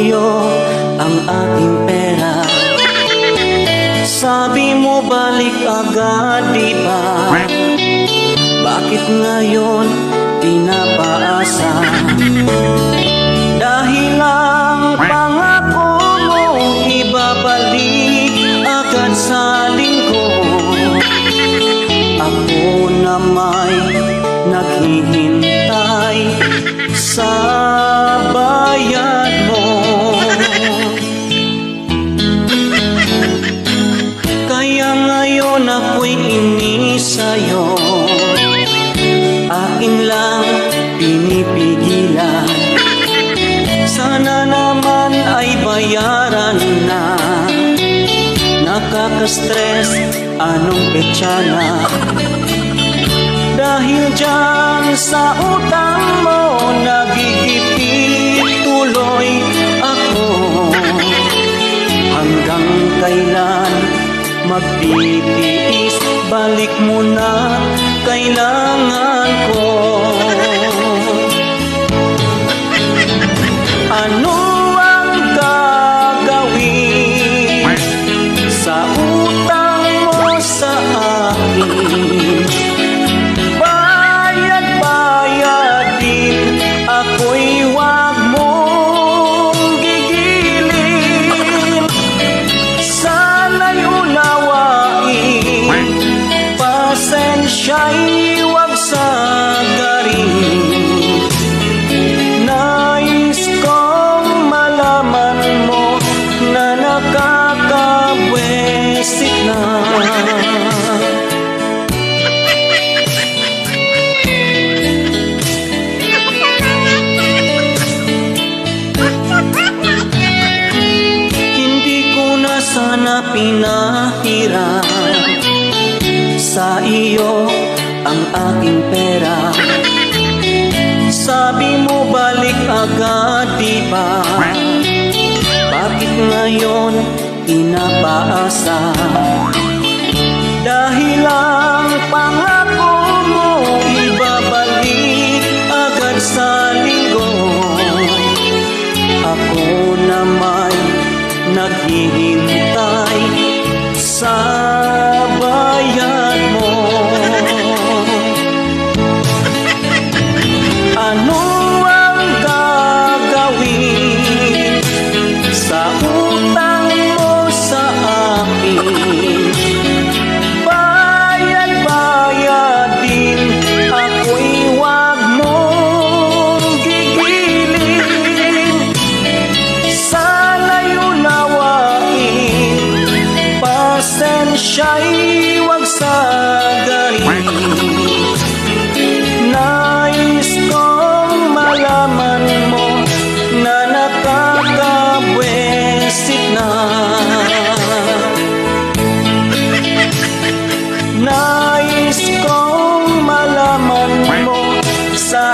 iyo ang aking pera. Sabi mo balik agad di ba? Bakit ngayon pinapaasa Dahil ang pangako mo ibabalik agad sa linggo Ako na may naghihintay sa bayaran na. Nakaka-stress anong petsa na? Dahil dyan sa utang mo Nagigipit tuloy ako. Hanggang kailan magtitiis Balik mo na kailangan ko Pasensya'y wag sagarin. Nais kong malaman mo Na nakakabwesik na. Hindi ko na sana pinahiram Sa iyo ang aking pera. Sabi mo balik agad di ba? Bakit ngayon pinapaasa Dahil ang pangako mo Ibabalik agad sa linggo. Ako na may naghihintay sa utang mo sa akin. Bayad-bayad din ako'y wag mong gigilin. Sana'y unawain, pasensya'y Sabe